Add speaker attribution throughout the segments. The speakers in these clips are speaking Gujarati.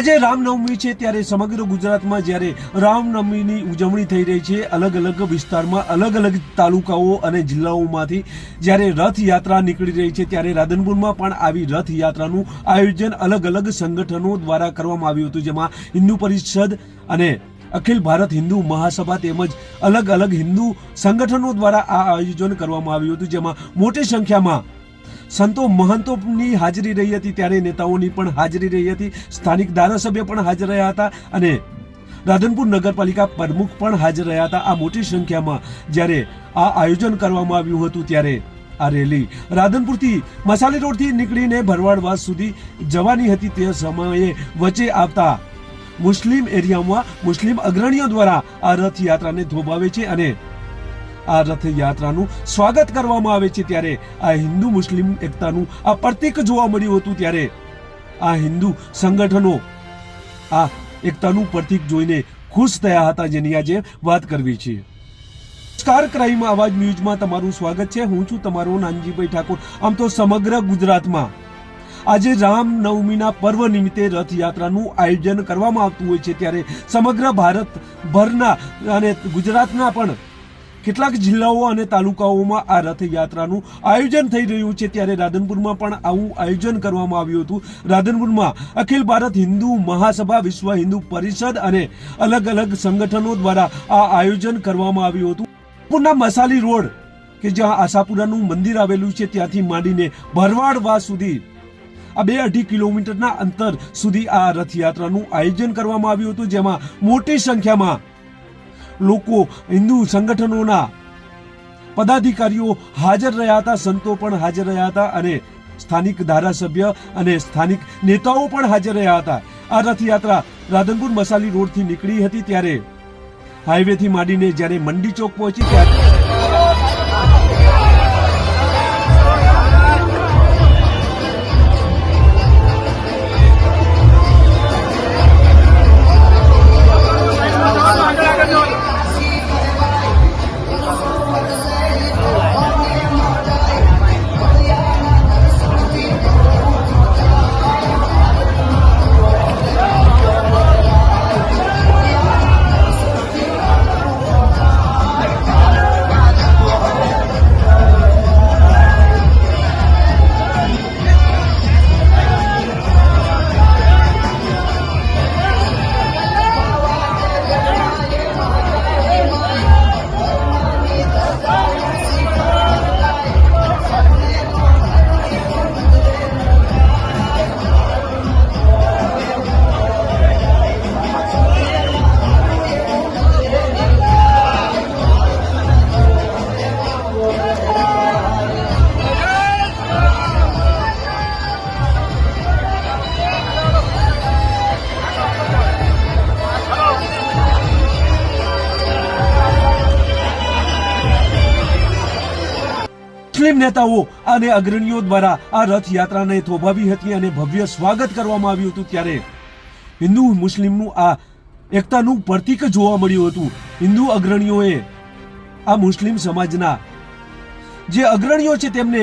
Speaker 1: આજે રામનવમી છે ત્યારે સમગ્ર ગુજરાતમાં જ્યારે રામનવમીની ઉજવણી થઈ રહી છે, અલગ અલગ વિસ્તારમાં અલગ અલગ તાલુકાઓ અને જિલ્લાઓમાંથી જ્યારે રથયાત્રા નીકળી રહી છે, ત્યારે રાધનપુરમાં પણ આવી રથયાત્રાનું આયોજન અલગ અલગ સંગઠનો દ્વારા કરવામાં આવ્યું હતું, જેમાં હિન્દુ પરિષદ અને અખિલ ભારત હિન્દુ મહાસભા તેમજ અલગ અલગ હિન્દુ સંગઠનો દ્વારા આ આયોજન કરવામાં આવ્યું હતું, જેમાં મોટી સંખ્યામાં સંતો મહંતોની હાજરી રહી હતી, ત્યારે નેતાઓની પણ હાજરી રહી હતી, સ્થાનિક ધારાસભ્ય પણ હાજર રહ્યા હતા અને રાધનપુર નગરપાલિકા પ્રમુખ પણ હાજર રહ્યા હતા. આ મોટી સંખ્યામાં જ્યારે આ આયોજન કરવામાં આવ્યું હતું, ત્યારે આ રેલી રાધનપુરથી મસાલી રોડથી નીકળીને ભરવાડવાસ સુધી જવાની હતી. તે સમયે વચ્ચે આવતા મુસ્લિમ એરિયામાં મુસ્લિમ અગ્રણીઓ દ્વારા આ રથયાત્રાને ધોબાવે છે અને આ રથયાત્રાનું સ્વાગત કરવામાં આવે છે ત્યારે આ હિન્દુ મુસ્લિમ એકતાનું આ પ્રતીક જોવા મળ્યું હતું ત્યારે આ હિન્દુ સંગઠનો આ એકતાનું પ્રતીક જોઈને ખુશ થયા હતા જેની આજે વાત કરવી છે. સ્ટાર ક્રાઇમ આવાજ ન્યૂઝમાં તમારું સ્વાગત છે. હું છું તમારો નાનજીભાઈ ઠાકોર. આમ તો સમગ્ર ગુજરાતમાં આજે રામનવમીના પર્વ નિમિત્તે રથયાત્રાનું આયોજન કરવામાં આવતું હોય છે ત્યારે સમગ્ર ભારતભરના અને ગુજરાતના પણ કેટલાક જિલ્લાઓ અને તાલુકાઓમાં આ રથયાત્રાનું આયોજન થઈ રહ્યું છે. ત્યારે રાધનપુરમાં પણ આવું આયોજન કરવામાં આવ્યું હતું. રાધનપુરમાં અખિલ ભારત હિન્દુ મહાસભા, વિશ્વ હિન્દુ પરિષદ અને અલગ અલગ સંગઠનો દ્વારા આ આયોજન કરવામાં આવ્યું હતું. રાધનપુરના મસાલી રોડ, કે જ્યાં આશાપુરાનું મંદિર આવેલું છે, ત્યાંથી માંડીને ભરવાડવા સુધી આ બે અઢી કિલોમીટરના અંતર સુધી આ રથયાત્રાનું આયોજન કરવામાં આવ્યું હતું, જેમાં મોટી સંખ્યામાં લોકો, હિન્દુ સંગઠનોના પદાધિકારીઓ હાજર રહ્યા હતા, સંતો પણ હાજર રહ્યા હતા અને સ્થાનિક ધારાસભ્ય અને સ્થાનિક નેતાઓ પણ હાજર રહ્યા હતા. આ રથયાત્રા રાધનપુર મસાલી રોડથી નીકળી હતી ત્યારે હાઈવેથી માંડીને જ્યારે મંડી ચોક પહોંચી, ત્યારે મુસ્લિમ નેતાઓ અને અગ્રણીઓ દ્વારા આ રથયાત્રાને થોભાવી હતી અને ભવ્ય સ્વાગત કરવામાં આવ્યું હતું ત્યારે હિન્દુ મુસ્લિમનું આ એકતાનું પ્રતીક જોવા મળ્યું હતું. હિન્દુ અગ્રણીઓએ આ મુસ્લિમ સમાજના જે અગ્રણીઓ છે તેમને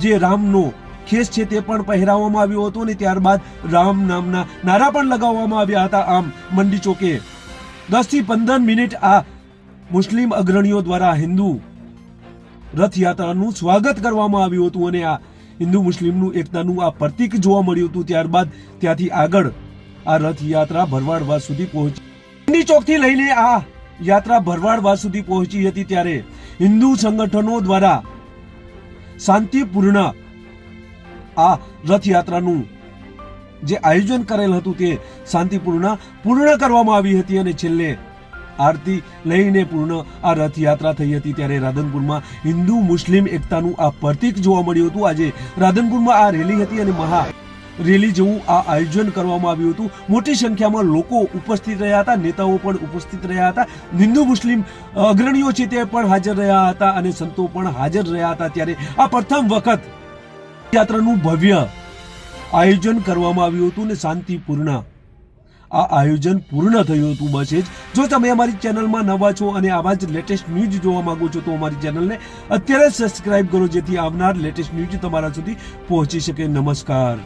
Speaker 1: જે રામનો ખેસ છે તે પણ પહેરાવવામાં આવ્યો હતો અને ત્યારબાદ રામ નામના નારા પણ લગાવવામાં આવ્યા હતા. આમ મંડી ચોકે દસથી પંદર મિનિટ આ મુસ્લિમ અગ્રણીઓ દ્વારા હિન્દુ રથયાત્રાનું સ્વાગત કરવામાં આવ્યું હતું અને આ હિન્દુ મુસ્લિમનું એકતાનું આ પ્રતીક જોવા મળ્યું હતું. ત્યારબાદ ત્યાંથી આગળ આ રથયાત્રા ભરવાડવા સુધી પહોંચી. મંડી ચોકથી લઈને આ યાત્રા ભરવાડવા સુધી પહોંચી હતી ત્યારે હિન્દુ સંગઠનો દ્વારા શાંતિપૂર્ણ આ રથયાત્રાનું જે આયોજન કરેલ હતું તે શાંતિપૂર્ણ પૂર્ણ કરવામાં આવી હતી અને છેલ્લે આરતી લઈને પૂર્ણ આ રથયાત્રા થઈ હતી ત્યારે રાધનપુરમાં હિન્દુ મુસ્લિમ એકતાનું આ પ્રતીક જોવા મળ્યું હતું. આજે રાધનપુરમાં આ રેલી હતી અને મહા રેલી જેવું આ આયોજન કરવામાં આવ્યું હતું. મોટી સંખ્યામાં લોકો ઉપસ્થિત રહ્યા હતા, નેતાઓ પણ ઉપસ્થિત રહ્યા હતા. હિન્દુ મુસ્લિમ અગ્રણીઓ છે તે પણ હાજર રહ્યા હતા અને સંતો પણ હાજર રહ્યા હતા. ત્યારે આ પ્રથમ વખત યાત્રાનું ભવ્ય આયોજન કરવામાં આવ્યું હતું ને શાંતિપૂર્ણ આ આયોજન પૂર્ણ થયું હતું. બસ જ. જો તમે અમારી ચેનલમાં નવા છો અને આવા જ લેટેસ્ટ ન્યૂઝ જોવા માંગો છો, તો અમારી ચેનલને અત્યારે સબસ્ક્રાઇબ કરો, જેથી આવનાર લેટેસ્ટ ન્યૂઝ તમારા સુધી પહોંચી શકે. નમસ્કાર.